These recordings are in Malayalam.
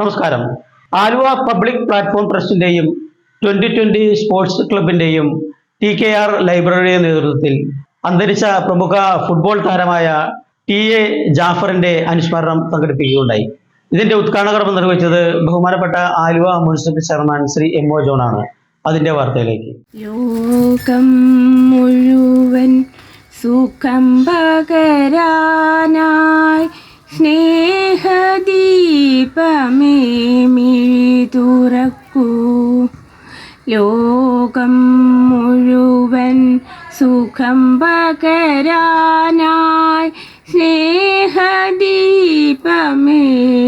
നമസ്കാരം. ആലുവ പബ്ലിക് പ്ലാറ്റ്ഫോം ട്രസ്റ്റിന്റെയും ട്വന്റി ട്വന്റി സ്പോർട്സ് ക്ലബിന്റെയും ടി കെ ആർ ലൈബ്രറിയുടെ നേതൃത്വത്തിൽ അന്തരിച്ച പ്രമുഖ ഫുട്ബോൾ താരമായ ടി എ ജാഫറിന്റെ അനുസ്മരണം സംഘടിപ്പിക്കുകയുണ്ടായി. ഇതിന്റെ ഉദ്ഘാടനകർമ്മം നിർവഹിച്ചത് ബഹുമാനപ്പെട്ട Aluva municipal chairman Shri M O ജോണാണ്. ആണ് അതിന്റെ വാർത്തയിലേക്ക്. ലോകം മുഴുവൻ സുഖം പകരാനായി സ്നേഹദീപമേ മിഴി തുറക്കൂ. ലോകം മുഴുവൻ സുഖം പകരാനായി സ്നേഹദീപമേ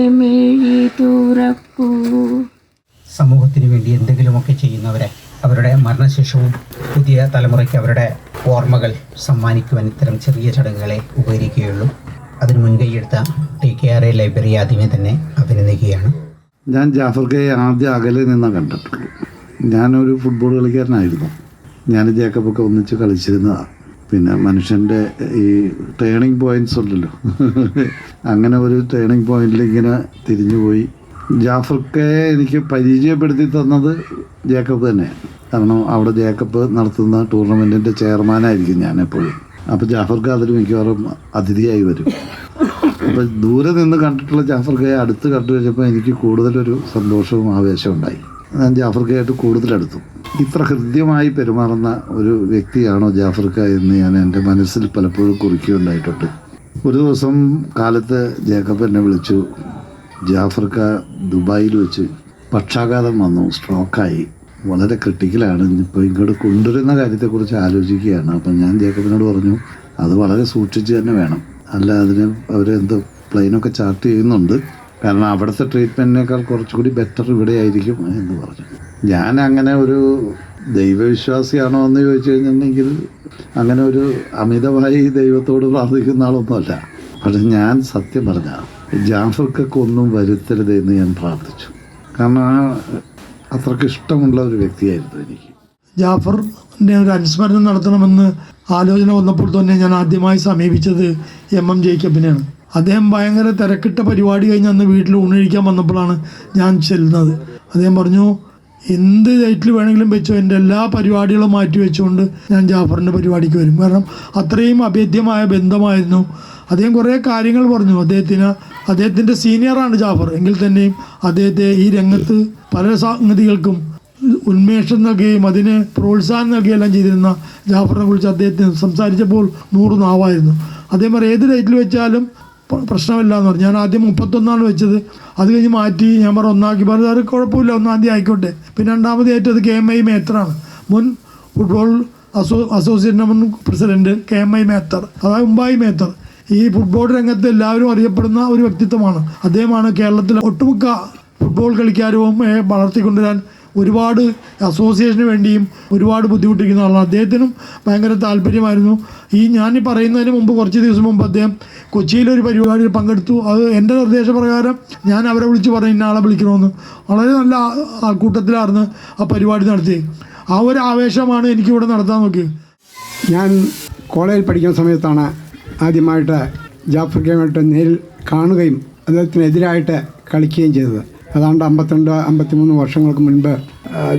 മിഴി തുറക്കൂ. സമൂഹത്തിന് വേണ്ടി എന്തെങ്കിലുമൊക്കെ ചെയ്യുന്നവരെ അവരുടെ മരണശേഷവും പുതിയ തലമുറയ്ക്ക് അവരുടെ ഓർമ്മകൾ സമ്മാനിക്കുവാൻ ഇത്തരം ചെറിയ ചടങ്ങുകളെ ഉപകരിക്കുകയുള്ളൂ. അതിന് മുൻകൈയെടുത്ത T K R A library ആദ്യമേ തന്നെ അഭിനന്ദിക്കുകയാണ്. ഞാൻ ജാഫർ കെ ആദ്യം അകലെ നിന്നാണ് കണ്ടിട്ടുള്ളൂ. ഞാനൊരു ഫുട്ബോൾ കളിക്കാരനായിരുന്നു. ഞാൻ ജേക്കബൊക്കെ ഒന്നിച്ച് കളിച്ചിരുന്നതാണ് പിന്നെ മനുഷ്യന്റെ ഈ ടേണിംഗ് പോയിന്റ്സ് ഉണ്ടല്ലോ. അങ്ങനെ ഒരു ടേണിംഗ് പോയിന്റിൽ ഇങ്ങനെ തിരിഞ്ഞുപോയി കെ എനിക്ക് പരിചയപ്പെടുത്തി തന്നത് ജേക്കബ് തന്നെയാണ്. കാരണം അവിടെ ജേക്കബ് നടത്തുന്ന ടൂർണമെന്റിന്റെ ചെയർമാനായിരിക്കും ഞാൻ എപ്പോഴും അപ്പോൾ ജാഫർക്ക് അതിൽ മിക്കവാറും അതിഥിയായി വരും. അപ്പോൾ ദൂരെ നിന്ന് കണ്ടിട്ടുള്ള ജാഫർ ഖയെ അടുത്ത് കണ്ടു കഴിഞ്ഞപ്പോൾ എനിക്ക് കൂടുതലൊരു സന്തോഷവും ആവേശവും ഉണ്ടായി. ഞാൻ ജാഫർ ഖയായിട്ട് കൂടുതലെടുത്തു. ഇത്ര ഹൃദ്യമായി പെരുമാറുന്ന ഒരു വ്യക്തിയാണോ ജാഫർ ഖ എന്ന് ഞാൻ എന്റെ മനസ്സിൽ പലപ്പോഴും കുറിക്കുകയുണ്ടായിട്ടുണ്ട്. ഒരു ദിവസം കാലത്ത് ജേക്കബ് എന്നെ വിളിച്ചു. ജാഫർ ഖ ദുബായിൽ വെച്ച് പക്ഷാഘാതം വന്നു സ്ട്രോക്കായി. വളരെ ക്രിട്ടിക്കലാണ്. ഇപ്പോൾ ഇങ്ങോട്ട് കൊണ്ടുവരുന്ന കാര്യത്തെക്കുറിച്ച് ആലോചിക്കുകയാണ്. അപ്പം ഞാൻ ജേക്കബിനോട് പറഞ്ഞു അത് വളരെ സൂക്ഷിച്ച് തന്നെ വേണം. അല്ല അതിന് അവർ എന്തോ പ്ലെയിനൊക്കെ ചാർട്ട് ചെയ്യുന്നുണ്ട്. കാരണം അവിടുത്തെ ട്രീറ്റ്മെന്റിനേക്കാൾ കുറച്ചുകൂടി ബെറ്റർ ഇവിടെ ആയിരിക്കും എന്ന് പറഞ്ഞു. ഞാൻ അങ്ങനെ ഒരു ദൈവവിശ്വാസിയാണോ എന്ന് ചോദിച്ചു കഴിഞ്ഞിട്ടുണ്ടെങ്കിൽ അങ്ങനെ ഒരു അമിതമായി ദൈവത്തോട് പ്രാർത്ഥിക്കുന്ന ആളൊന്നുമല്ല. പക്ഷെ ഞാൻ സത്യം പറഞ്ഞ ജാഫർക്കൊക്കെ ഒന്നും വരുത്തരുതെന്ന് ഞാൻ പ്രാർത്ഥിച്ചു. കാരണം അത്രയ്ക്ക് ഇഷ്ടമുള്ള ഒരു വ്യക്തിയായിരുന്നു എനിക്ക്. ജാഫറിന്റെ ഒരു അനുസ്മരണം നടത്തണമെന്ന് ആലോചന വന്നപ്പോൾ തന്നെ ഞാൻ ആദ്യമായി സമീപിച്ചത് എം എം ജേക്കബിനെയാണ്. അദ്ദേഹം ഭയങ്കര തിരക്കിട്ട പരിപാടി കഴിഞ്ഞ് അന്ന് വീട്ടിൽ ഊണഴിക്കാൻ വന്നപ്പോഴാണ് ഞാൻ ചെല്ലുന്നത്. അദ്ദേഹം പറഞ്ഞു എന്ത് ഡേറ്റിൽ വേണമെങ്കിലും വെച്ചോ എന്റെ എല്ലാ പരിപാടികളും മാറ്റി വെച്ചുകൊണ്ട് ഞാൻ ജാഫറിന്റെ പരിപാടിക്ക് വരും. കാരണം അത്രയും അഭേദ്യമായ ബന്ധമായിരുന്നു. അദ്ദേഹം കുറേ കാര്യങ്ങൾ പറഞ്ഞു. അദ്ദേഹത്തിന് അദ്ദേഹത്തിന്റെ സീനിയറാണ് ജാഫർ. എങ്കിൽ തന്നെയും അദ്ദേഹത്തെ ഈ രംഗത്ത് പല സംഗതികൾക്കും ഉന്മേഷം നൽകുകയും അതിന് പ്രോത്സാഹനം എല്ലാം ചെയ്തിരുന്ന ജാഫറിനെ കുറിച്ച് അദ്ദേഹത്തിന് സംസാരിച്ചപ്പോൾ നൂറ് നാവായിരുന്നു. അതേമാതിരി ഏത് ഡേറ്റിൽ വെച്ചാലും പ്രശ്നമില്ല എന്ന് പറഞ്ഞു. ഞാൻ ആദ്യം മുപ്പത്തൊന്നാണ് വെച്ചത്. അത് കഴിഞ്ഞ് മാറ്റി. ഞാൻ പറഞ്ഞു ഒന്നാക്കി. പറഞ്ഞു അത് കുഴപ്പമില്ല. ഒന്നാം തീയതി ആയിക്കോട്ടെ. പിന്നെ രണ്ടാമത് ഏറ്റത് കെ എം ഐ മേത്തറാണ്. മുൻ ഫുട്ബോൾ അസോ അസോസിയേഷന്റെ മുൻ president K M I Methar. അതായത് ഉമ്പായി മേത്തർ. ഈ ഫുട്ബോൾ രംഗത്ത് എല്ലാവരും അറിയപ്പെടുന്ന ഒരു വ്യക്തിത്വമാണ്. അദ്ദേഹമാണ് കേരളത്തിലെ ഒട്ടുമുക്ക ഫുട്ബോൾ കളിക്കാരും വളർത്തിക്കൊണ്ടുവരാൻ ഒരുപാട് അസോസിയേഷന് വേണ്ടിയും ഒരുപാട് ബുദ്ധിമുട്ടിക്കുന്ന ആളാണ്. അദ്ദേഹത്തിനും ഭയങ്കര താല്പര്യമായിരുന്നു. ഈ ഞാൻ പറയുന്നതിന് മുമ്പ് കുറച്ച് ദിവസം മുമ്പ് അദ്ദേഹം കൊച്ചിയിലൊരു പരിപാടിയിൽ പങ്കെടുത്തു. അത് എന്റെ നിർദ്ദേശപ്രകാരം ഞാൻ അവരെ വിളിച്ച് പറഞ്ഞു ഇന്ന ആളെ വിളിക്കണമെന്ന് വളരെ നല്ല കൂട്ടത്തിലായിരുന്നു ആ പരിപാടി നടത്തി ആ ഒരു ആവേശമാണ് എനിക്കിവിടെ നടത്താൻ നോക്കിയത് ഞാൻ കോളേജിൽ പഠിക്കുന്ന സമയത്താണ് ആദ്യമായിട്ട് ജാഫർ കെയുമായിട്ട് നേരിൽ കാണുകയും അദ്ദേഹത്തിനെതിരായിട്ട് കളിക്കുകയും ചെയ്തത്. ഏതാണ്ട് അമ്പത്തിരണ്ട് അമ്പത്തിമൂന്ന് വർഷങ്ങൾക്ക് മുൻപ് ആ,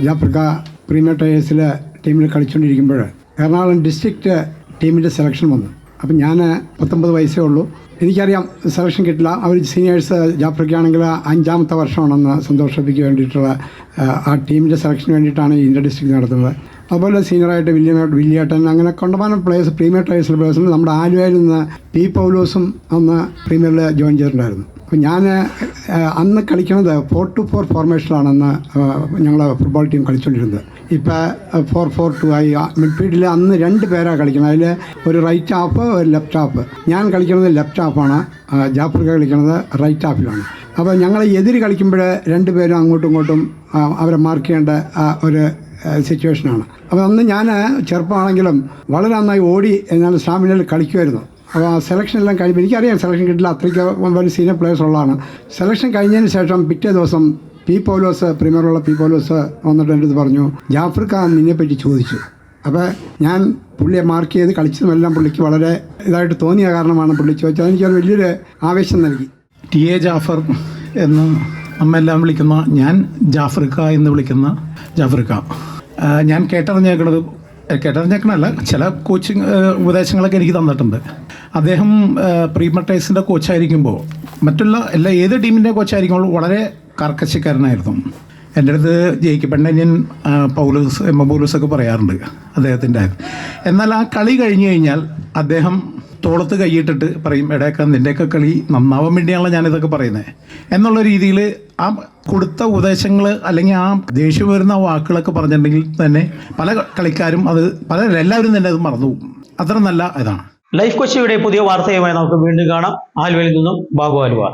പ്രീമിയർ ടയേഴ്സിലെ ടീമിൽ കളിച്ചുകൊണ്ടിരിക്കുമ്പോൾ എറണാകുളം ഡിസ്ട്രിക്റ്റ് ടീമിന്റെ സെലക്ഷൻ വന്നു. അപ്പം ഞാൻ പത്തൊമ്പത് വയസ്സേ ഉള്ളൂ. എനിക്കറിയാം സെലക്ഷൻ കിട്ടില്ല. അവർ സീനിയേഴ്സ് ജാഫ്രിക്കയാണെങ്കിൽ അഞ്ചാമത്തെ വർഷമാണെന്ന് സന്തോഷിപ്പിക്ക് വേണ്ടിയിട്ടുള്ള ആ, ടീമിന്റെ സെലക്ഷന് വേണ്ടിയിട്ടാണ് ഇന്ത്യ ഡിസ്ട്രിക്ട് നടത്തുന്നത്. അതുപോലെ സീനിയറായിട്ട് വില്യം വില്യേട്ടൻ അങ്ങനെ കൊണ്ടമാനം പ്ലേയേഴ്സ് പ്രീമിയർ ടയേഴ്സിലെ പ്ലേയേഴ്സിൽ നമ്മുടെ ആലുവയിൽ നിന്ന് പി പൗലോസും അന്ന് പ്രീമിയറിൽ ജോയിൻ ചെയ്തിട്ടുണ്ടായിരുന്നു. ഞാൻ അന്ന് കളിക്കുന്നത് ഫോർ ടു ഫോർ ഫോർമേഷനിലാണെന്ന് ഞങ്ങൾ ഫുട്ബോൾ ടീം കളിച്ചുകൊണ്ടിരുന്നത് ഇപ്പോൾ ഫോർ ഫോർ ടു ആയി മിഡ്ഫീൽഡിൽ അന്ന് രണ്ട് പേരാണ് കളിക്കുന്നത്. അതിൽ ഒരു റൈറ്റ് ഹാഫ് ഒരു ലെഫ്റ്റ് ഹാഫ് ഞാൻ കളിക്കുന്നത് ലെഫ്റ്റ് ഹാഫാണ് ജാഫ്രിക്ക കളിക്കുന്നത് റൈറ്റ് ഹാഫിലാണ് അപ്പോൾ ഞങ്ങൾ എതിര് കളിക്കുമ്പോൾ രണ്ട് പേരും അങ്ങോട്ടും ഇങ്ങോട്ടും അവരെ മാർക്ക് ചെയ്യേണ്ട ഒരു സിറ്റുവേഷനാണ് അപ്പോൾ അന്ന് ഞാൻ ചെറുപ്പമാണെങ്കിലും വളരെ നന്നായി ഓടി ഞാൻ സ്റ്റാമിനയിൽ കളിക്കുമായിരുന്നു സെലക്ഷൻ എല്ലാം കഴിയുമ്പോൾ എനിക്കറിയാം സെലക്ഷൻ കിട്ടില്ല. അത്രയ്ക്ക് വലിയ സീനിയർ പ്ലെയേഴ്സ് ഉള്ളതാണ്. സെലക്ഷൻ കഴിഞ്ഞതിന് ശേഷം പിറ്റേ ദിവസം പി പൗലോസ് പ്രീമിയറുള്ള പി പോലോസ് വന്നിട്ട് എന്റെ അടുത്ത് പറഞ്ഞു ജാഫർ ഖാൻ നിന്നെപ്പറ്റി ചോദിച്ചു. അപ്പോൾ ഞാൻ പുള്ളിയെ മാർക്ക് ചെയ്ത് കളിച്ചതുമെല്ലാം പുള്ളിക്ക് വളരെ ഇതായിട്ട് തോന്നിയ കാരണമാണ് പുള്ളി ചോദിച്ചത്. അതെനിക്കത് വലിയൊരു ആവേശം നൽകി. ടി എ ജാഫർ എന്ന് നമ്മെല്ലാം വിളിക്കുന്ന ഞാൻ ജാഫർ ജാഫ്രിക്ക എന്ന് വിളിക്കുന്ന ജാഫർ ഖാ. ഞാൻ കേട്ടറിഞ്ഞേക്കണത് കേട്ടറിഞ്ഞേക്കണല്ല ചില കോച്ചിങ് ഉപദേശങ്ങളൊക്കെ എനിക്ക് തന്നിട്ടുണ്ട്. അദ്ദേഹം പ്രീ മട്ടേഴ്സിന്റെ കോച്ചായിരിക്കുമ്പോൾ മറ്റുള്ള എല്ലാ ഏത് ടീമിന്റെ കോച്ചായിരിക്കുമ്പോൾ വളരെ കർക്കശക്കാരനായിരുന്നു. എന്റെ അടുത്ത് ജയിക്കപ്പെണ്ണൻ പൗലൂസ് എം എം പൗലൂസ് ഒക്കെ പറയാറുണ്ട് അദ്ദേഹത്തിന്റെ എന്നാൽ ആ കളി കഴിഞ്ഞു കഴിഞ്ഞാൽ അദ്ദേഹം തോളത്ത് കൈയിട്ടിട്ട് പറയും എടയൊക്കെ നിന്റെയൊക്കെ കളി നന്നാവാൻ വേണ്ടിയാണല്ലോ ഞാനിതൊക്കെ പറയുന്നത് എന്നുള്ള രീതിയിൽ ആ കൊടുത്ത ഉപദേശങ്ങൾ അല്ലെങ്കിൽ ആ ദേഷ്യം വരുന്ന വാക്കുകളൊക്കെ പറഞ്ഞിട്ടുണ്ടെങ്കിൽ തന്നെ പല കളിക്കാരും അത് പല എല്ലാവരും തന്നെ അത് മറന്നു പോകും അത്ര നല്ല ഇതാണ്. ലൈഫ് കൊച്ചിയുടെ പുതിയ വാർത്തയുമായി നമുക്ക് വീണ്ടും കാണാം. ആലുവയിൽ നിന്നും ബാബു ആലുവ.